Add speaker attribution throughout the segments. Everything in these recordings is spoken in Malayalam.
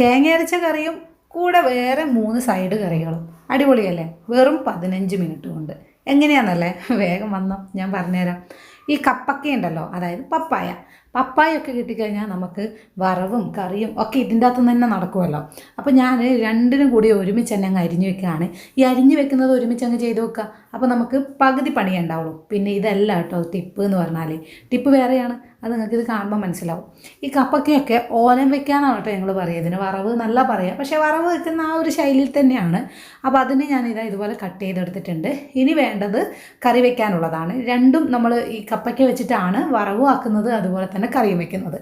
Speaker 1: തേങ്ങ അരച്ച കറിയും കൂടെ വേറെ മൂന്ന് സൈഡ് കറികളും. അടിപൊളിയല്ലേ? വെറും പതിനഞ്ച് മിനിറ്റ് കൊണ്ട്. എങ്ങനെയാണെന്നല്ലേ വേഗം വന്നോ. ഞാൻ പറഞ്ഞുതരാം. ഈ കപ്പക്ക ഉണ്ടല്ലോ അതായത് പപ്പായ. പപ്പായൊക്കെ കിട്ടിക്കഴിഞ്ഞാൽ നമുക്ക് വറവും കറിയും ഒക്കെ ഇതിന്റെ അകത്ത് തന്നെ നടക്കുമല്ലോ അപ്പോൾ ഞാൻ രണ്ടിനും കൂടി ഒരുമിച്ച് തന്നെ അങ്ങ് അരിഞ്ഞു വെക്കുകയാണ്. ഈ അരിഞ്ഞു വെക്കുന്നത് ഒരുമിച്ച് അങ്ങ് ചെയ്ത് വെക്കുക. അപ്പോൾ നമുക്ക് പകുതി പണിയേ ഉണ്ടാവുള്ളൂ. പിന്നെ ഇതല്ല കേട്ടോ ടിപ്പ് എന്ന് പറഞ്ഞാൽ ടിപ്പ് വേറെയാണ്. അത് നിങ്ങൾക്ക് ഇത് കാണുമ്പോൾ മനസ്സിലാവും. ഈ കപ്പക്കയൊക്കെ ഓലം വെക്കാനാണ് കേട്ടോ ഞങ്ങൾ പറയുക. ഇതിന് വറവ് നല്ല പറയാം പക്ഷേ വറവ് വെക്കുന്ന ആ ഒരു ശൈലിയിൽ തന്നെയാണ്. അപ്പോൾ അതിന് ഞാൻ ഇതാ ഇതുപോലെ കട്ട് ചെയ്തെടുത്തിട്ടുണ്ട്. ഇനി വേണ്ടത് കറി വെക്കാനുള്ളതാണ്. രണ്ടും നമ്മൾ ഈ കപ്പയ്ക്ക വെച്ചിട്ടാണ് വറവും ആക്കുന്നത് അതുപോലെ തന്നെ കറിയും വെക്കുന്നത്.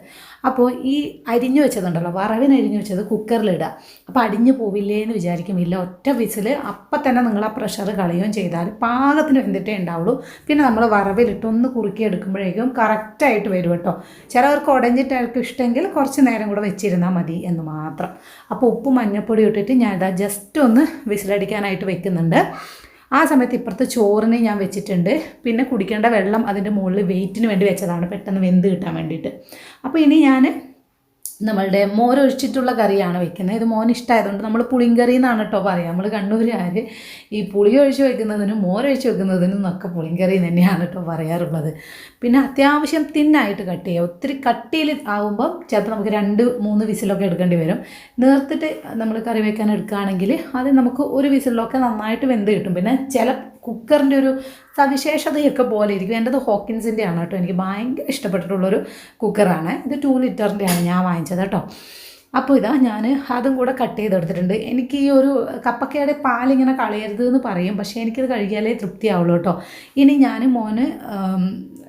Speaker 1: അപ്പോൾ ഈ അരിഞ്ഞു വെച്ചതുണ്ടല്ലോ വറവിന് അരിഞ്ഞു വെച്ചത് കുക്കറിലിടുക അപ്പോൾ അടിഞ്ഞു പോവില്ലേ എന്ന് വിചാരിക്കും ഇല്ല ഒറ്റ വിസിൽ അപ്പം തന്നെ നിങ്ങൾ ആ പ്രഷർ കളയുകയും ചെയ്താൽ പാകത്തിന് വെന്തിട്ടേ ഉണ്ടാവുള്ളൂ. പിന്നെ നമ്മൾ വറവിലിട്ട് ഒന്ന് കുറുക്കി എടുക്കുമ്പോഴേക്കും കറക്റ്റായിട്ട് വരും കേട്ടോ. ചിലവർക്ക് ഉടഞ്ഞിട്ടായിരിക്കും ഇഷ്ടമെങ്കിൽ കുറച്ച് നേരം കൂടെ വെച്ചിരുന്നാൽ മതി എന്ന് മാത്രം. അപ്പോൾ ഉപ്പ് മഞ്ഞൾപ്പൊടി ഇട്ടിട്ട് ഞാനിതാ ജസ്റ്റ് ഒന്ന് വിസിലടിക്കാനായിട്ട് വെക്കുന്നുണ്ട്. ആ സമയത്ത് ഇപ്പുറത്ത് ചോറിന് ഞാൻ വെച്ചിട്ടുണ്ട്. പിന്നെ കുടിക്കേണ്ട വെള്ളം അതിന്റെ മുകളിൽ വെയിറ്റിന് വേണ്ടി വെച്ചതാണ്. പെട്ടെന്ന് വെന്ത് കിട്ടാൻ വേണ്ടിയിട്ട്. അപ്പോൾ ഇനി ഞാൻ നമ്മളുടെ മോരൊഴിച്ചിട്ടുള്ള കറിയാണ് വെക്കുന്നത്. ഇത് മോൻ ഇഷ്ടമായതുകൊണ്ട് നമ്മൾ പുളിങ്കറി എന്നാണ് കേട്ടോ പറയുക. നമ്മൾ കണ്ണൂരുകാർ ഈ പുളി ഒഴിച്ച് വെക്കുന്നതിനും മോരൊഴിച്ച് വെക്കുന്നതിനും ഒക്കെ പുളിങ്കറി തന്നെയാണ് കേട്ടോ പറയാറുള്ളത്. പിന്നെ അത്യാവശ്യം തിന്നായിട്ട് കട്ട് ചെയ്യുക. ഒത്തിരി കട്ടിയിൽ ആകുമ്പം ചിലപ്പോൾ നമുക്ക് രണ്ട് മൂന്ന് വിസിലൊക്കെ എടുക്കേണ്ടി വരും. നേർത്തിട്ട് നമ്മൾ കറി വെക്കാൻ എടുക്കുകയാണെങ്കിൽ അത് നമുക്ക് ഒരു വിസിലൊക്കെ നന്നായിട്ട് വെന്ത് കിട്ടും. പിന്നെ ചില കുക്കറിന്റെ ഒരു സവിശേഷതയൊക്കെ പോലെ ഇരിക്കും. എന്റെത് ഹോക്കിൻസിന്റെ ആണ് കേട്ടോ. എനിക്ക് ഭയങ്കര ഇഷ്ടപ്പെട്ടിട്ടുള്ളൊരു കുക്കറാണ്. ഇത് ടു ലിറ്ററിന്റെയാണ് ഞാൻ വാങ്ങിച്ചത് കേട്ടോ. അപ്പോൾ ഇതാ ഞാൻ അതും കൂടെ കട്ട് ചെയ്തെടുത്തിട്ടുണ്ട്. എനിക്ക് ഈ ഒരു കപ്പക്കയുടെ പാലിങ്ങനെ കളയരുത് എന്ന് പറയും. പക്ഷേ എനിക്കിത് കഴുകിയാലേ തൃപ്തിയാവുള്ളൂ കേട്ടോ. ഇനി ഞാൻ മോന്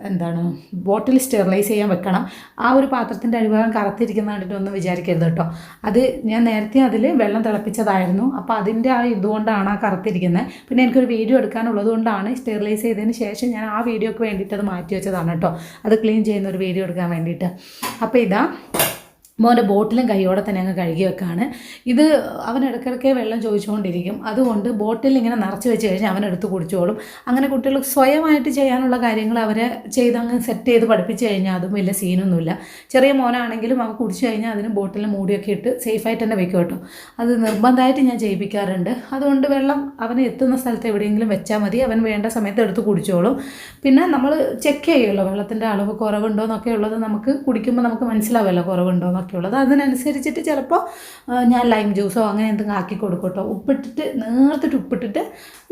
Speaker 1: എന്താണ് ബോട്ടിൽ സ്റ്റെറിലൈസ് ചെയ്യാൻ വെക്കണം. ആ ഒരു പാത്രത്തിന്റെ അടിഭാഗം കറുത്തിരിക്കുന്ന കണ്ടിട്ടൊന്നും വിചാരിക്കരുത് കേട്ടോ. അത് ഞാൻ നേരത്തെ അതിൽ വെള്ളം തിളപ്പിച്ചതായിരുന്നു. അപ്പോൾ അതിന്റെ ആ ഇതുകൊണ്ടാണ് ആ കറുത്തിരിക്കുന്നത്. പിന്നെ എനിക്കൊരു വീഡിയോ എടുക്കാനുള്ളത് കൊണ്ടാണ് സ്റ്റെറിലൈസ് ചെയ്തതിന് ശേഷം ഞാൻ ആ വീഡിയോക്ക് വേണ്ടിയിട്ട് അത് മാറ്റി വെച്ചതാണ് കേട്ടോ. അത് ക്ലീൻ ചെയ്യുന്ന ഒരു വീഡിയോ എടുക്കാൻ വേണ്ടിയിട്ട്. അപ്പോൾ ഇതാ മോന്റെ ബോട്ടിലും കൈയോടെ തന്നെ അങ്ങ് കഴുകി വെക്കാണ്. ഇത് അവൻ ഇടയ്ക്കിടയ്ക്ക് വെള്ളം ചോദിച്ചുകൊണ്ടിരിക്കും. അതുകൊണ്ട് ബോട്ടിൽ ഇങ്ങനെ നിറച്ച് വെച്ച് കഴിഞ്ഞാൽ അവൻ എടുത്ത് കുടിച്ചോളും. അങ്ങനെ കുട്ടികൾ സ്വയമായിട്ട് ചെയ്യാനുള്ള കാര്യങ്ങൾ അവരെ ചെയ്ത് അങ്ങ് സെറ്റ് ചെയ്ത് പഠിപ്പിച്ച് കഴിഞ്ഞാൽ അതും വലിയ സീനൊന്നുമില്ല. ചെറിയ മോനാണെങ്കിലും അവൻ കുടിച്ചു കഴിഞ്ഞാൽ അതിന് ബോട്ടിൽ മൂടിയൊക്കെ ഇട്ട് സേഫായിട്ട് തന്നെ വെക്കും കേട്ടോ. അത് നിർബന്ധമായിട്ട് ഞാൻ ചെയ്യിപ്പിക്കാറുണ്ട്. അതുകൊണ്ട് വെള്ളം അവന് എത്തുന്ന സ്ഥലത്ത് എവിടെയെങ്കിലും വെച്ചാൽ മതി. അവൻ വേണ്ട സമയത്ത് എടുത്ത് കുടിച്ചോളും. പിന്നെ നമ്മൾ ചെക്ക് ചെയ്യുമല്ലോ വെള്ളത്തിന്റെ അളവ് കുറവുണ്ടോ എന്നൊക്കെ ഉള്ളത് നമുക്ക് കുടിക്കുമ്പോൾ നമുക്ക് മനസ്സിലാവുമല്ലോ കുറവുണ്ടോ എന്നൊക്കെ. ഉള്ളത് അതിനനുസരിച്ചിട്ട് ചിലപ്പോൾ ഞാൻ ലൈം ജ്യൂസോ അങ്ങനെ എന്തെങ്കിലും ആക്കി കൊടുക്കട്ടോ. കേട്ടോ ഉപ്പിട്ടിട്ട് നേർത്തിട്ട് ഉപ്പിട്ടിട്ട്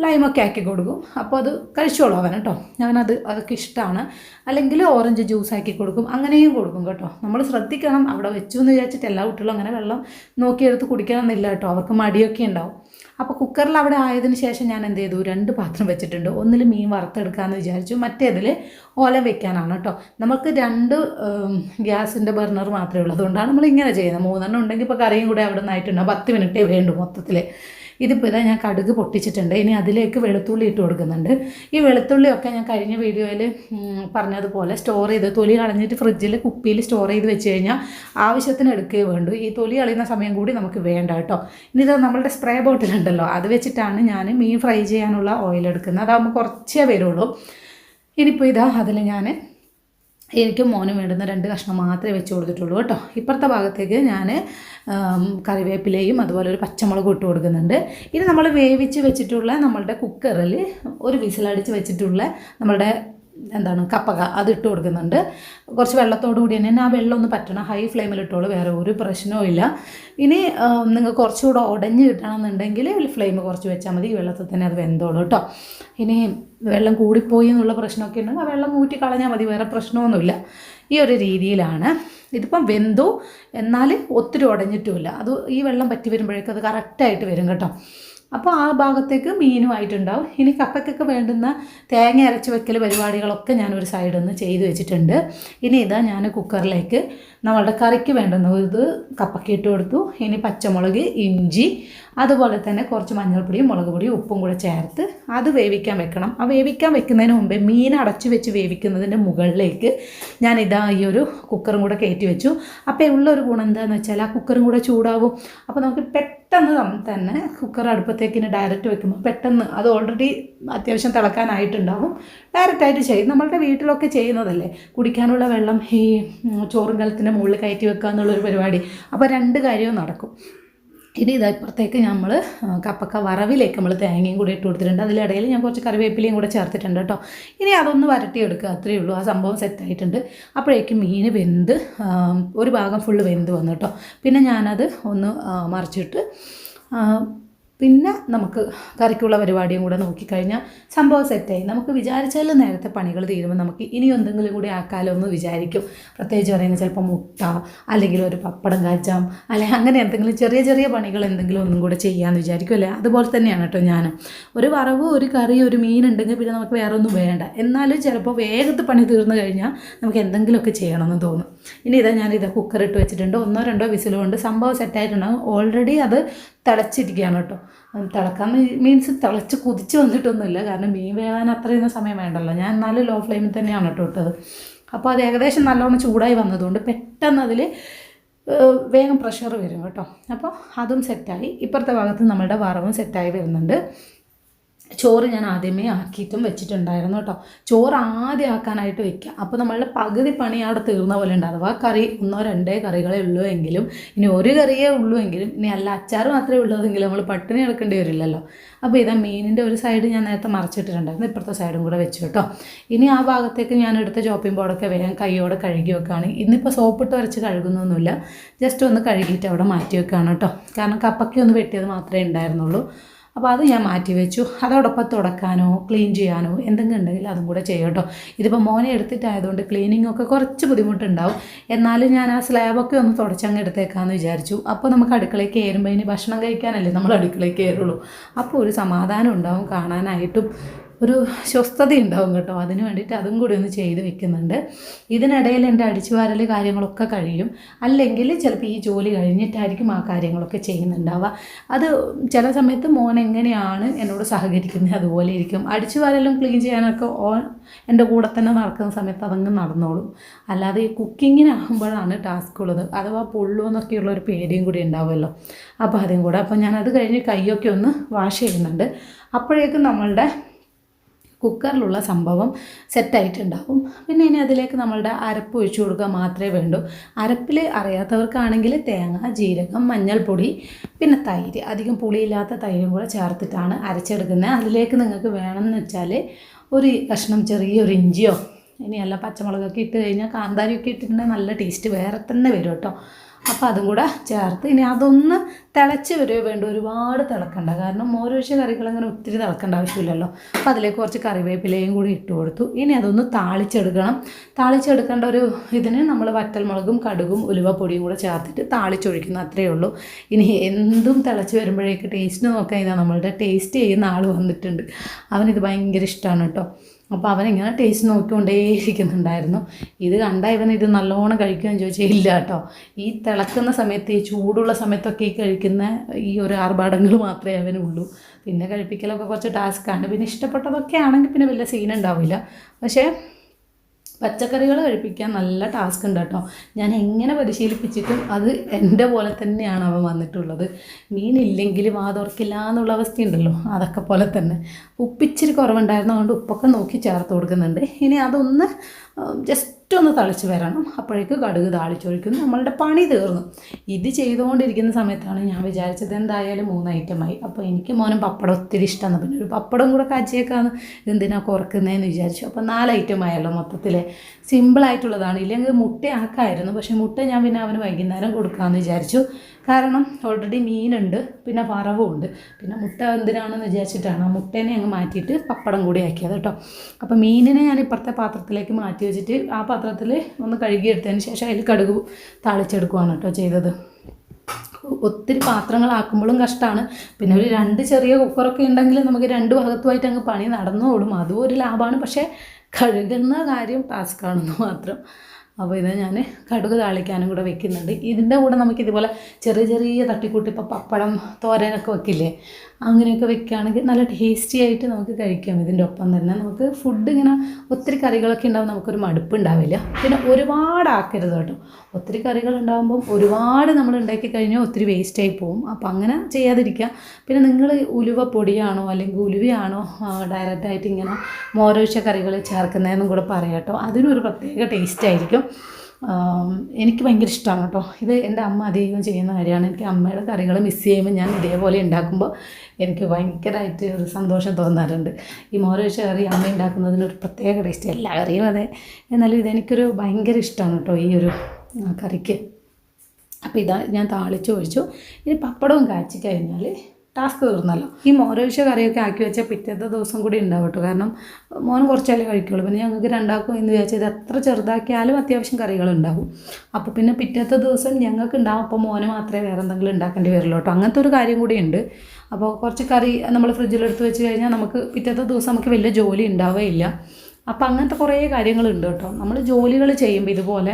Speaker 1: ലൈമൊക്കെ ആക്കി കൊടുക്കും. അപ്പോൾ അത് കഴിച്ചോളൂ അവൻ കേട്ടോ അവനത് അതൊക്കെ ഇഷ്ടമാണ് അല്ലെങ്കിൽ ഓറഞ്ച് ജ്യൂസ് ആക്കി കൊടുക്കും. അങ്ങനെയും കൊടുക്കും കേട്ടോ. നമ്മൾ ശ്രദ്ധിക്കണം. അവിടെ വെച്ചു എന്ന് വിചാരിച്ചിട്ട് എല്ലാ കുട്ടികളും അങ്ങനെ വെള്ളം നോക്കിയെടുത്ത് കുടിക്കണം എന്നില്ല കേട്ടോ അവർക്ക് മടിയൊക്കെ ഉണ്ടാവും. അപ്പോൾ കുക്കറിൽ അവിടെ ആയതിന് ശേഷം ഞാൻ എന്ത് ചെയ്തു? രണ്ട് പാത്രം വെച്ചിട്ടുണ്ട്. ഒന്നിൽ മീൻ വറുത്തെടുക്കാമെന്ന് വിചാരിച്ചു. മറ്റേതിൽ ഓല വെക്കാനാണ് കേട്ടോ. നമുക്ക് രണ്ട് ഗ്യാസിന്റെ ബർണർ മാത്രമേ ഉള്ളൂ അതുകൊണ്ടാണ് നമ്മൾ ഇങ്ങനെ ചെയ്യുന്നത്. മൂന്നെണ്ണം ഉണ്ടെങ്കിൽ ഇപ്പോൾ കറിയും കൂടെ അവിടെ നിന്നായിട്ടുണ്ട് പത്ത് മിനിറ്റേ വേണ്ടു മൊത്തത്തിൽ ഇതിപ്പോൾ ഇതാ ഞാൻ കടുക് പൊട്ടിച്ചിട്ടുണ്ട്. ഇനി അതിലേക്ക് വെളുത്തുള്ളി ഇട്ട് കൊടുക്കുന്നുണ്ട്. ഈ വെളുത്തുള്ളിയൊക്കെ ഞാൻ കഴിഞ്ഞ വീഡിയോയിൽ പറഞ്ഞതുപോലെ സ്റ്റോർ ചെയ്ത് തൊലി കളഞ്ഞിട്ട് ഫ്രിഡ്ജിൽ കുപ്പിയിൽ സ്റ്റോർ ചെയ്ത് വെച്ച് കഴിഞ്ഞാൽ ആവശ്യത്തിന് എടുക്കുകയേ വേണ്ടൂ. ഈ തൊലി കളയുന്ന സമയം കൂടി നമുക്ക് വേണ്ട കേട്ടോ. ഇനി ഇത് നമ്മളുടെ സ്പ്രേ ബോട്ടിലുണ്ടല്ലോ അത് വെച്ചിട്ടാണ് ഞാൻ മീൻ ഫ്രൈ ചെയ്യാനുള്ള ഓയിൽ എടുക്കുന്നത്. അതാകുമ്പോൾ കുറച്ചേ വരുള്ളൂ. ഇനിയിപ്പോൾ ഇതാ അതിൽ ഞാൻ എനിക്കും മോനും വേണ്ടുന്ന രണ്ട് കഷ്ണം മാത്രമേ വെച്ച് കൊടുത്തിട്ടുള്ളൂ കേട്ടോ. ഇപ്പുറത്തെ ഭാഗത്തേക്ക് ഞാൻ കറിവേപ്പിലയും അതുപോലെ ഒരു പച്ചമുളകും ഇട്ട് കൊടുക്കുന്നുണ്ട്. ഇനി നമ്മൾ വേവിച്ച് വെച്ചിട്ടുള്ള നമ്മളുടെ കുക്കറിൽ ഒരു വിസിലടിച്ച് വെച്ചിട്ടുള്ള നമ്മളുടെ എന്താണ് കപ്പക അത് ഇട്ട് കൊടുക്കുന്നുണ്ട്. കുറച്ച് വെള്ളത്തോടു കൂടി തന്നെ ആ വെള്ളം ഒന്ന് പറ്റണം. ഹൈ ഫ്ലെയിമിൽ ഇട്ടോളൂ വേറെ ഒരു പ്രശ്നവും ഇല്ല. ഇനി നിങ്ങൾ കുറച്ചുകൂടെ ഉടഞ്ഞ് കിട്ടണമെന്നുണ്ടെങ്കിൽ ഫ്ലെയിം കുറച്ച് വെച്ചാൽ മതി. ഈ വെള്ളത്തിൽ തന്നെ അത് വെന്തോളൂ കേട്ടോ ഇനി വെള്ളം കൂടിപ്പോയി എന്നുള്ള പ്രശ്നമൊക്കെ ഉണ്ടെങ്കിൽ ആ വെള്ളം ഊറ്റി കളഞ്ഞാൽ മതി. വേറെ പ്രശ്നമൊന്നുമില്ല. ഈ ഒരു രീതിയിലാണ്. ഇതിപ്പം വെന്തു. എന്നാൽ ഒത്തിരി ഉടഞ്ഞിട്ടുമില്ല അത് ഈ വെള്ളം പറ്റി വരുമ്പോഴേക്കും അത് കറക്റ്റായിട്ട് വരും കേട്ടോ. അപ്പോൾ ആ ഭാഗത്തേക്ക് മീനുമായിട്ടുണ്ടാവും ഇനി കപ്പയ്ക്കൊക്കെ വേണ്ടുന്ന തേങ്ങ അരച്ച് വെക്കൽ പരിപാടികളൊക്കെ ഞാൻ ഒരു സൈഡിൽ നിന്ന് ചെയ്ത് വെച്ചിട്ടുണ്ട്. ഇനി ഇതാ ഞാൻ കുക്കറിലേക്ക് നമ്മളുടെ കറിക്ക് വേണ്ടുന്ന ഇത് കപ്പയ്ക്ക് ഇട്ട് കൊടുത്തു. ഇനി പച്ചമുളക് ഇഞ്ചി അതുപോലെ തന്നെ കുറച്ച് മഞ്ഞൾപ്പൊടിയും മുളക് പൊടിയും ഉപ്പും കൂടെ ചേർത്ത് അത് വേവിക്കാൻ വെക്കണം. ആ വേവിക്കാൻ വെക്കുന്നതിന് മുമ്പേ മീൻ അടച്ചു വെച്ച് വേവിക്കുന്നതിന്റെ മുകളിലേക്ക് ഞാൻ ഇതാ ഈ ഒരു കുക്കറും കൂടെ കയറ്റി വെച്ചു. അപ്പോൾ ഉള്ളൊരു ഗുണം എന്താണെന്ന് വെച്ചാൽ ആ കുക്കറും കൂടെ ചൂടാവും. അപ്പോൾ നമുക്ക് പെട്ടെന്ന് തന്നെ കുക്കർ അടുപ്പത്തേക്കിന് ഡയറക്റ്റ് വെക്കുമ്പോൾ പെട്ടെന്ന് അത് ഓൾറെഡി അത്യാവശ്യം തിളക്കാനായിട്ടുണ്ടാവും. ഡയറക്റ്റായിട്ട് ചെയ്യും നമ്മളുടെ വീട്ടിലൊക്കെ ചെയ്യുന്നതല്ലേ? കുടിക്കാനുള്ള വെള്ളം ഈ ചോറും കലത്തിന്റെ മുകളിൽ കയറ്റി വെക്കുക എന്നുള്ളൊരു പരിപാടി. അപ്പോൾ രണ്ട് കാര്യവും നടക്കും. ഇനി ഇതാ ഇപ്പുറത്തേക്ക് നമ്മൾ കപ്പക്ക വറവിലേക്ക് നമ്മൾ തേങ്ങയും കൂടി ഇട്ട് കൊടുത്തിട്ടുണ്ട്. അതിലിടയിൽ ഞാൻ കുറച്ച് കറിവേപ്പിലയും കൂടെ ചേർത്തിട്ടുണ്ട് കേട്ടോ. ഇനി അതൊന്ന് വരട്ടിയെടുക്കുക അത്രയേ ഉള്ളൂ. ആ സംഭവം സെറ്റായിട്ടുണ്ട് അപ്പോഴേക്കും മീൻ വെന്ത് ഒരു ഭാഗം ഫുള്ള് വെന്ത് വന്നു കേട്ടോ. പിന്നെ ഞാനത് ഒന്ന് മറിച്ചിട്ട് പിന്നെ നമുക്ക് കറിക്കുള്ള പരിപാടിയും കൂടെ നോക്കിക്കഴിഞ്ഞാൽ സംഭവം സെറ്റായി നമുക്ക് വിചാരിച്ചാലും നേരത്തെ പണികൾ തീരുമ്പോൾ നമുക്ക് ഇനി എന്തെങ്കിലും കൂടി ആക്കാലോ എന്ന് വിചാരിക്കും. പ്രത്യേകിച്ച് പറയുന്നത് ചിലപ്പോൾ മുട്ട അല്ലെങ്കിൽ ഒരു പപ്പടം കാച്ചാം അല്ലെങ്കിൽ അങ്ങനെ എന്തെങ്കിലും ചെറിയ ചെറിയ പണികൾ എന്തെങ്കിലും ഒന്നും കൂടെ ചെയ്യാമെന്ന് വിചാരിക്കും അല്ലേ? അതുപോലെ തന്നെയാണ് കേട്ടോ ഞാൻ ഒരു വറവ് ഒരു കറി ഒരു മീൻ ഉണ്ടെങ്കിൽ പിന്നെ നമുക്ക് വേറെ ഒന്നും വേണ്ട. എന്നാലും ചിലപ്പോൾ വേഗത്തിൽ പണി തീർന്നു കഴിഞ്ഞാൽ നമുക്ക് എന്തെങ്കിലുമൊക്കെ ചെയ്യണമെന്ന് തോന്നും. ഇനി ഇതാ ഞാൻ ഇതാ കുക്കർ ഇട്ട് വെച്ചിട്ടുണ്ട്. ഒന്നോ രണ്ടോ വിസിലുകൊണ്ട് സംഭവം സെറ്റായിട്ടുണ്ടാകും ഓൾറെഡി അത് തിളച്ചിരിക്കുകയാണ് കേട്ടോ. തിളക്കാൻ മീൻസ് തിളച്ച് കുതിച്ച് വന്നിട്ടൊന്നുമില്ല. കാരണം മീൻ വേവാൻ അത്രയൊന്നും സമയം വേണ്ടല്ലോ. ഞാൻ എന്നാലും ലോ ഫ്ലെയിമിൽ തന്നെയാണ് കേട്ടോ ഇട്ടത്. അപ്പോൾ അത് ഏകദേശം നല്ലോണം ചൂടായി വന്നതുകൊണ്ട് പെട്ടെന്ന് അതിൽ വേഗം പ്രഷർ വരും കേട്ടോ. അപ്പോൾ അതും സെറ്റായി ഇപ്പുറത്തെ ഭാഗത്ത് നമ്മളുടെ വറവും സെറ്റായി വരുന്നുണ്ട്. ചോറ് ഞാൻ ആദ്യമേ ആക്കിയിട്ടും വെച്ചിട്ടുണ്ടായിരുന്നു കേട്ടോ. ചോറ് ആദ്യം ആക്കാനായിട്ട് വെക്കുക. അപ്പോൾ നമ്മളുടെ പകുതി പണി അവിടെ തീർന്ന പോലെ ഉണ്ട്. അഥവാ കറി ഒന്നോ രണ്ടേ കറികളേ ഉള്ളൂ എങ്കിലും ഇനി ഒരു കറിയേ ഉള്ളൂ എങ്കിലും ഇനി അല്ല അച്ചാർ മാത്രമേ ഉള്ളതെങ്കിൽ നമ്മൾ പട്ടിണി എടുക്കേണ്ടി വരില്ലല്ലോ. അപ്പോൾ ഇതാ മീനിന്റെ ഒരു സൈഡ് ഞാൻ നേരത്തെ മറച്ചിട്ടിട്ടുണ്ടായിരുന്നു. ഇപ്പുറത്തെ സൈഡും കൂടെ വെച്ചു കേട്ടോ. ഇനി ആ ഭാഗത്തേക്ക് ഞാൻ എടുത്ത ചോപ്പിംഗ് ബോർഡൊക്കെ വേഗം കൈയോടെ കഴുകി വെക്കുകയാണ്. ഇന്നിപ്പോൾ സോപ്പിട്ട് വരച്ച് കഴുകുന്നൊന്നുമില്ല. ജസ്റ്റ് ഒന്ന് കഴുകിയിട്ട് അവിടെ മാറ്റി വെക്കുകയാണ് കേട്ടോ. കാരണം കപ്പയ്ക്ക് ഒന്ന് വെട്ടിയത് മാത്രമേ ഉണ്ടായിരുന്നുള്ളൂ. അപ്പോൾ അത് ഞാൻ മാറ്റി വെച്ചു. അതോടൊപ്പം തുടക്കാനോ ക്ലീൻ ചെയ്യാനോ എന്തെങ്കിലും ഉണ്ടെങ്കിൽ അതും കൂടെ ചെയ്യാം കേട്ടോ. ഇതിപ്പോൾ മോനെ എടുത്തിട്ടായതുകൊണ്ട് ക്ലീനിങ് ഒക്കെ കുറച്ച് ബുദ്ധിമുട്ടുണ്ടാവും. എന്നാലും ഞാൻ ആ സ്ലാബൊക്കെ ഒന്ന് തുടച്ചങ്ങ് എടുത്തേക്കാമെന്ന് വിചാരിച്ചു. അപ്പോൾ നമുക്ക് അടുക്കളയ്ക്ക് കയറുമ്പോൾ ഇനി ഭക്ഷണം കഴിക്കാനല്ലേ നമ്മൾ അടുക്കളയ്ക്ക് കയറുള്ളൂ. അപ്പോൾ ഒരു സമാധാനം ഉണ്ടാവും കാണാനായിട്ടും. ഒരു സ്വസ്ഥത ഉണ്ടാവും കേട്ടോ. അതിന് വേണ്ടിയിട്ട് അതും കൂടി ഒന്ന് ചെയ്ത് വെക്കുന്നുണ്ട്. ഇതിനിടയിൽ എന്റെ അടിച്ചുവാരൽ കാര്യങ്ങളൊക്കെ കഴിയും. അല്ലെങ്കിൽ ചിലപ്പോൾ ഈ ജോലി കഴിഞ്ഞിട്ടായിരിക്കും ആ കാര്യങ്ങളൊക്കെ ചെയ്യുന്നുണ്ടാവുക. അത് ചില സമയത്ത് മോൻ എങ്ങനെയാണ് എന്നോട് സഹകരിക്കുന്നത് അതുപോലെ ഇരിക്കും. അടിച്ചുവാരലും ക്ലീൻ ചെയ്യാനൊക്കെ ഓൺ എന്റെ കൂടെ തന്നെ നടക്കുന്ന സമയത്ത് അതങ്ങ് നടന്നോളും. അല്ലാതെ ഈ കുക്കിങ്ങിനാകുമ്പോഴാണ് ടാസ്ക് ഉള്ളത്. അഥവാ പൊള്ളുമെന്നൊക്കെയുള്ള ഒരു പേടിയും കൂടി ഉണ്ടാവുമല്ലോ. അപ്പോൾ അതും കൂടെ. അപ്പോൾ ഞാനത് കഴിഞ്ഞ് കൈയൊക്കെ ഒന്ന് വാഷ് ചെയ്യുന്നുണ്ട്. അപ്പോഴേക്കും നമ്മളുടെ കുക്കറിലുള്ള സംഭവം സെറ്റായിട്ടുണ്ടാവും. പിന്നെ ഇനി അതിലേക്ക് നമ്മളുടെ അരപ്പ് ഒഴിച്ചു കൊടുക്കുക മാത്രമേ വേണ്ടൂ. അരപ്പിൽ അറിയാത്തവർക്കാണെങ്കിൽ തേങ്ങ ജീരകം മഞ്ഞൾപ്പൊടി പിന്നെ തൈര്. അധികം പുളിയില്ലാത്ത തൈരും കൂടെ ചേർത്തിട്ടാണ് അരച്ചെടുക്കുന്നത്. അതിലേക്ക് നിങ്ങൾക്ക് വേണമെന്ന് വെച്ചാൽ ഒരു കഷ്ണം ചെറിയൊരു ഇഞ്ചിയോ ഇനിയല്ല പച്ചമുളകൊക്കെ ഇട്ട് കഴിഞ്ഞാൽ കാന്താരിയൊക്കെ ഇട്ടിട്ടുണ്ടെങ്കിൽ നല്ല ടേസ്റ്റ് വേറെ തന്നെ വരും കേട്ടോ. അപ്പോൾ അതും കൂടെ ചേർത്ത്. ഇനി അതൊന്ന് തിളച്ച് വരുവേ വേണ്ട ഒരുപാട് തിളക്കണ്ട. കാരണം മോരൊഴിച്ച കറികൾ അങ്ങനെ ഒത്തിരി തിളക്കേണ്ട ആവശ്യമില്ലല്ലോ. അപ്പോൾ അതിലേക്ക് കുറച്ച് കറിവേപ്പിലയും കൂടി ഇട്ട് കൊടുത്തു. ഇനി അതൊന്ന് താളിച്ചെടുക്കണം. താളിച്ചെടുക്കേണ്ട ഒരു ഇതിന് നമ്മൾ വറ്റൽമുളകും കടുകും ഉലുവപ്പൊടിയും കൂടെ ചേർത്തിട്ട് താളിച്ചൊഴിക്കുന്നു. അത്രയേ ഉള്ളൂ. ഇനി എന്തും തിളച്ച് വരുമ്പോഴേക്ക് ടേസ്റ്റ് നോക്കാൻ ഇതാ നമ്മളുടെ ടേസ്റ്റ് ചെയ്യുന്ന ആൾ വന്നിട്ടുണ്ട്. അവനിത് ഭയങ്കര ഇഷ്ടമാണ് കേട്ടോ. അപ്പോൾ അവനിങ്ങനെ ടേസ്റ്റ് നോക്കിക്കൊണ്ടേയിരിക്കുന്നുണ്ടായിരുന്നു. ഇത് കണ്ട ഇവൻ ഇത് നല്ലോണം കഴിക്കുകയെന്ന് ചോദിച്ചാൽ ഇല്ല കേട്ടോ ഈ തിളക്കുന്ന സമയത്ത് ഈ ചൂടുള്ള സമയത്തൊക്കെ ഈ കഴിക്കുന്ന ഈ ഒരു ആർഭാടങ്ങൾ മാത്രമേ അവനുള്ളൂ. പിന്നെ കഴിപ്പിക്കലൊക്കെ കുറച്ച് ടാസ്ക്കാണ് പിന്നെ ഇഷ്ടപ്പെട്ടതൊക്കെ ആണെങ്കിൽ പിന്നെ വലിയ സീൻ ഉണ്ടാവില്ല. പക്ഷേ പച്ചക്കറികൾ കഴിപ്പിക്കാൻ നല്ല ടാസ്ക് ഉണ്ട് കേട്ടോ. ഞാൻ എങ്ങനെ പരിശീലിപ്പിച്ചിട്ടും അത് എന്റെ പോലെ തന്നെയാണ് അവൻ വന്നിട്ടുള്ളത്. മീനില്ലെങ്കിൽ വാതോർക്കില്ല എന്നുള്ള അവസ്ഥയുണ്ടല്ലോ അതൊക്കെ പോലെ തന്നെ. ഉപ്പിച്ചിരി കുറവുണ്ടായിരുന്നതുകൊണ്ട് ഉപ്പൊക്കെ നോക്കി ചേർത്ത് കൊടുക്കുന്നുണ്ട്. ഇനി അതൊന്ന് ജസ്റ്റ് ഒന്ന് തളിച്ച് വരണം. അപ്പോഴേക്ക് കടുക് താളിച്ചൊഴിക്കുന്നു. നമ്മളുടെ പണി തീർന്നു. ഇത് ചെയ്തുകൊണ്ടിരിക്കുന്ന സമയത്താണ് ഞാൻ വിചാരിച്ചത് എന്തായാലും മൂന്ന് ഐറ്റമായി അപ്പോൾ എനിക്ക് മോനും പപ്പടം ഒത്തിരി ഇഷ്ടമാണ് പിന്നെ ഒരു പപ്പടം കൂടെ കാച്ചിയേക്കാന്ന്. എന്തിനാ കുറക്കുന്നതെന്ന് വിചാരിച്ചു. അപ്പോൾ നാല് ഐറ്റം ആയല്ലോ മൊത്തത്തിൽ സിമ്പിളായിട്ടുള്ളതാണ് ഇല്ലെങ്കിൽ മുട്ട ആക്കായിരുന്നു. പക്ഷേ മുട്ട ഞാൻ പിന്നെ അവന് വൈകുന്നേരം കൊടുക്കാമെന്ന് വിചാരിച്ചു. കാരണം ഓൾറെഡി മീനുണ്ട് പിന്നെ വറവും ഉണ്ട് പിന്നെ മുട്ട എന്തിനാണെന്ന് വിചാരിച്ചിട്ടാണ് ആ മുട്ടേനെ അങ്ങ് മാറ്റിയിട്ട് പപ്പടം കൂടി ആക്കിയത് കേട്ടോ. അപ്പോൾ മീനിനെ ഞാൻ ഇപ്പുറത്തെ പാത്രത്തിലേക്ക് മാറ്റി വെച്ചിട്ട് ആ പാത്രത്തിൽ ഒന്ന് കഴുകിയെടുത്തതിന് ശേഷം അതിൽ കടുക് താളിച്ചെടുക്കുകയാണ് കേട്ടോ ചെയ്തത്. ഒത്തിരി പാത്രങ്ങളാക്കുമ്പോഴും കഷ്ടമാണ് പിന്നെ ഒരു രണ്ട് ചെറിയ കുക്കറൊക്കെ ഉണ്ടെങ്കിൽ നമുക്ക് രണ്ട് ഭാഗത്തുമായിട്ട് അങ്ങ് പണി നടന്നോളും. അതും ഒരു ലാഭമാണ്. പക്ഷേ കഴുകുന്ന കാര്യം ടാസ്ക്കാണെന്ന് മാത്രം. അപ്പോൾ ഇത് ഞാൻ കടുക് താളിക്കാനും കൂടെ വെക്കുന്നുണ്ട്. ഇതിന്റെ കൂടെ നമുക്ക് ഇതുപോലെ ചെറിയ ചെറിയ തട്ടിക്കൂട്ടി ഇപ്പോൾ പപ്പടം തോരനൊക്കെ വെക്കില്ലേ? അങ്ങനെയൊക്കെ വെക്കുകയാണെങ്കിൽ നല്ല ടേസ്റ്റി ആയിട്ട് നമുക്ക് കഴിക്കാം. ഇതിന്റെ ഒപ്പം തന്നെ നമുക്ക് ഫുഡ് ഇങ്ങനെ ഒത്തിരി കറികളൊക്കെ ഉണ്ടാകും നമുക്കൊരു മടുപ്പ് ഉണ്ടാവില്ല. പിന്നെ ഒരുപാട് ആക്കരുത് കേട്ടോ. ഒത്തിരി കറികൾ ഉണ്ടാകുമ്പം ഒരുപാട് നമ്മൾ ഉണ്ടാക്കി കഴിഞ്ഞാൽ ഒത്തിരി വേസ്റ്റായി പോകും. അപ്പോൾ അങ്ങനെ ചെയ്യാതിരിക്കുക. പിന്നെ നിങ്ങൾ ഉലുവ പൊടിയാണോ അല്ലെങ്കിൽ ഉലുവയാണോ ഡയറക്റ്റായിട്ട് ഇങ്ങനെ മോരൊഴിച്ച കറികൾ ചേർക്കുന്നതെന്നും കൂടെ പറയാം കേട്ടോ. അതിനൊരു പ്രത്യേക ടേസ്റ്റ് ആയിരിക്കും. എനിക്ക് ഭയങ്കര ഇഷ്ടമാണ് കേട്ടോ. ഇത് എന്റെ അമ്മ അധികം ചെയ്യുന്ന കാര്യമാണ്. എനിക്ക് അമ്മയുടെ കറികൾ മിസ് ചെയ്യുമ്പോൾ ഞാൻ ഇതേപോലെ ഉണ്ടാക്കുമ്പോൾ എനിക്ക് ഭയങ്കരമായിട്ട് ഒരു സന്തോഷം തോന്നാറുണ്ട്. ഈ മോരൊഴിച്ച കറി അമ്മ ഉണ്ടാക്കുന്നതിന് ഒരു പ്രത്യേക ടേസ്റ്റ് എല്ലാ കറിയും അതെ. എന്നാലും ഇതെനിക്കൊരു ഭയങ്കര ഇഷ്ടമാണ് കേട്ടോ ഈ ഒരു കറിക്ക്. അപ്പോൾ ഇതാ ഞാൻ താളിച്ച് ഒഴിച്ചു. ഇനി പപ്പടവും കാച്ചി കഴിഞ്ഞാൽ ടാസ്ക് തീർന്നല്ലോ. ഈ മോരൊഴിച്ച കറിയൊക്കെ ആക്കി വെച്ചാൽ പിറ്റേത്തെ ദിവസം കൂടി ഉണ്ടാവും കേട്ടോ. കാരണം മോൻ കുറച്ചല്ലേ കഴിക്കുള്ളൂ. പിന്നെ ഞങ്ങൾക്ക് രണ്ടാക്കും എന്ന് വിചാരിച്ചാൽ ഇത് എത്ര ചെറുതാക്കിയാലും അത്യാവശ്യം കറികളുണ്ടാവും അപ്പോൾ പിന്നെ പിറ്റേത്തെ ദിവസം ഞങ്ങൾക്ക് ഉണ്ടാവും. അപ്പോൾ മോന് മാത്രമേ വേറെ എന്തെങ്കിലും ഉണ്ടാക്കേണ്ടി വരുള്ളൂ കേട്ടോ. അങ്ങനത്തെ ഒരു കാര്യം കൂടി ഉണ്ട്. അപ്പോൾ കുറച്ച് കറി നമ്മൾ ഫ്രിഡ്ജിലെടുത്ത് വെച്ച് കഴിഞ്ഞാൽ നമുക്ക് പിറ്റേത്തെ ദിവസം നമുക്ക് വലിയ ജോലി ഉണ്ടാവുകയില്ല അപ്പോൾ അങ്ങനത്തെ കുറേ കാര്യങ്ങളുണ്ട് കേട്ടോ. നമ്മൾ ജോലികൾ ചെയ്യുമ്പോൾ ഇതുപോലെ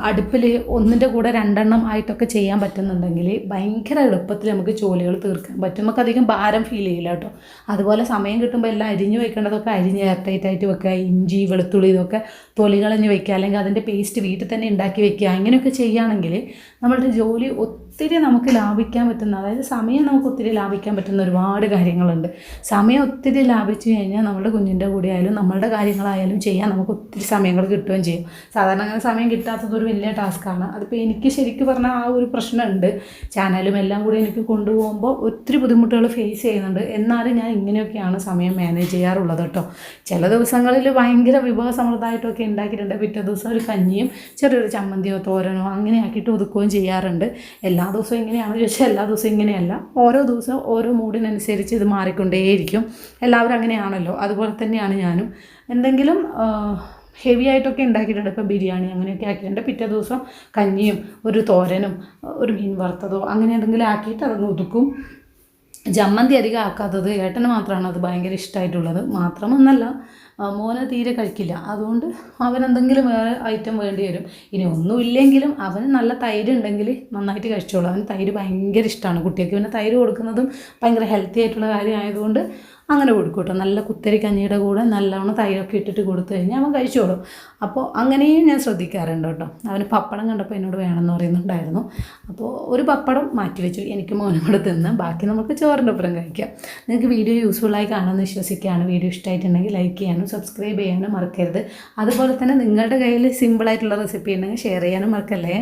Speaker 1: അടുപ്പിൽ ഒന്നിന്റെ കൂടെ രണ്ടെണ്ണം ആയിട്ടൊക്കെ ചെയ്യാൻ പറ്റുന്നുണ്ടെങ്കിൽ ഭയങ്കര എളുപ്പത്തിൽ നമുക്ക് ജോലികൾ തീർക്കാൻ പറ്റും. നമുക്ക് അധികം ഭാരം ഫീൽ ചെയ്യില്ല കേട്ടോ. അതുപോലെ സമയം കിട്ടുമ്പോൾ എല്ലാം അരിഞ്ഞു വെക്കേണ്ടതൊക്കെ അരിഞ്ഞ് എയർടൈറ്റായിട്ട് വെക്കുക. ഇഞ്ചി വെളുത്തുള്ളി ഇതൊക്കെ തൊലി കളഞ്ഞ് വെക്കുക. അല്ലെങ്കിൽ അതിന്റെ പേസ്റ്റ് വീട്ടിൽ തന്നെ ഉണ്ടാക്കി വെക്കുക. അങ്ങനെയൊക്കെ ചെയ്യുകയാണെങ്കിൽ നമ്മളുടെ ജോലി ഒത്തിരി നമുക്ക് ലാഭിക്കാൻ പറ്റുന്ന അതായത് സമയം നമുക്ക് ഒത്തിരി ലാഭിക്കാൻ പറ്റുന്ന ഒരുപാട് കാര്യങ്ങളുണ്ട്. സമയം ഒത്തിരി ലാഭിച്ചു കഴിഞ്ഞാൽ നമ്മുടെ കുഞ്ഞിന്റെ കൂടെ ആയാലും നമ്മളുടെ കാര്യങ്ങളായാലും ചെയ്യാൻ നമുക്ക് ഒത്തിരി സമയങ്ങൾ കിട്ടുകയും ചെയ്യും. സാധാരണ അങ്ങനെ സമയം കിട്ടാത്തത് ഒരു വലിയ ടാസ്ക്കാണ്. അതിപ്പോൾ എനിക്ക് ശരിക്കും പറഞ്ഞാൽ ആ ഒരു പ്രശ്നമുണ്ട്. ചാനലും എല്ലാം കൂടി എനിക്ക് കൊണ്ടുപോകുമ്പോൾ ഒത്തിരി ബുദ്ധിമുട്ടുകൾ ഫേസ് ചെയ്യുന്നുണ്ട്. എന്നാലും ഞാൻ ഇങ്ങനെയൊക്കെയാണ് സമയം മാനേജ് ചെയ്യാറുള്ളത് കേട്ടോ. ചില ദിവസങ്ങളിൽ ഭയങ്കര വിഭവ സമൃദ്ധമായിട്ടൊക്കെ ഉണ്ടാക്കിയിട്ടുണ്ട്. പിറ്റേ ദിവസം ഒരു കഞ്ഞിയും ചെറിയൊരു ചമ്മന്തിയോ തോരനോ അങ്ങനെ ആക്കിയിട്ട് ഒതുക്കുകയും ചെയ്യാറുണ്ട്. എല്ലാ ദിവസവും ഇങ്ങനെയാണെന്ന് ചോദിച്ചാൽ എല്ലാ ദിവസവും ഇങ്ങനെയല്ല. ഓരോ ദിവസവും ഓരോ മൂഡിനനുസരിച്ച് ഇത് മാറിക്കൊണ്ടേയിരിക്കും. എല്ലാവരും അങ്ങനെയാണല്ലോ. അതുപോലെ തന്നെയാണ് ഞാനും. എന്തെങ്കിലും ഹെവി ആയിട്ടൊക്കെ ഉണ്ടാക്കിയിട്ടുണ്ട്. ഇപ്പോൾ ബിരിയാണി അങ്ങനെയൊക്കെ ആക്കിയിട്ടുണ്ട്. പിറ്റേ ദിവസം കഞ്ഞിയും ഒരു തോരനും ഒരു മീൻ വറുത്തതോ അങ്ങനെ എന്തെങ്കിലും ആക്കിയിട്ട് അതങ്ങ് ഒതുക്കും. ജമ്മന്തി അധികം ആക്കാത്തത് ഏട്ടന് മാത്രമാണ് അത് ഭയങ്കര ഇഷ്ടമായിട്ടുള്ളത് മാത്രമെന്നല്ല മോന് തീരെ കഴിക്കില്ല. അതുകൊണ്ട് അവനെന്തെങ്കിലും വേറെ ഐറ്റം വേണ്ടി വരും. ഇനി ഒന്നുമില്ലെങ്കിലും അവന് നല്ല തൈര് ഉണ്ടെങ്കിൽ നന്നായിട്ട് കഴിച്ചോളൂ. അവന് തൈര് ഭയങ്കര ഇഷ്ടമാണ് കുട്ടികൾക്ക് പിന്നെ തൈര് കൊടുക്കുന്നതും ഭയങ്കര ഹെൽത്തി ആയിട്ടുള്ള കാര്യമായതുകൊണ്ട് അങ്ങനെ കൊടുക്കും കേട്ടോ നല്ല കുത്തരി കഞ്ഞിയുടെ കൂടെ നല്ലവണ്ണം തൈരൊക്കെ ഇട്ടിട്ട് കൊടുത്തു കഴിഞ്ഞാൽ അവൻ കഴിച്ചോളും. അപ്പോൾ അങ്ങനെയും ഞാൻ ശ്രദ്ധിക്കാറുണ്ട് കേട്ടോ. അവന് പപ്പടം കണ്ടപ്പോൾ എന്നോട് വേണമെന്ന് പറയുന്നുണ്ടായിരുന്നു. അപ്പോൾ ഒരു പപ്പടം മാറ്റി വെച്ചു. എനിക്ക് മോനും കൂടെ തിന്ന്. ബാക്കി നമുക്ക് ചോറിന്റെ ഒപ്പം കഴിക്കാം. നിങ്ങൾക്ക് വീഡിയോ യൂസ്ഫുള്ളായി കാണുമെന്ന് വിശ്വസിക്കുകയാണ്. വീഡിയോ ഇഷ്ടമായിട്ടുണ്ടെങ്കിൽ ലൈക്ക് ചെയ്യാനും സബ്സ്ക്രൈബ് ചെയ്യാനും മറക്കരുത്. അതുപോലെ തന്നെ നിങ്ങളുടെ കയ്യിൽ സിമ്പിളായിട്ടുള്ള റെസിപ്പി ഉണ്ടെങ്കിൽ ഷെയർ ചെയ്യാനും മറക്കല്ലേ?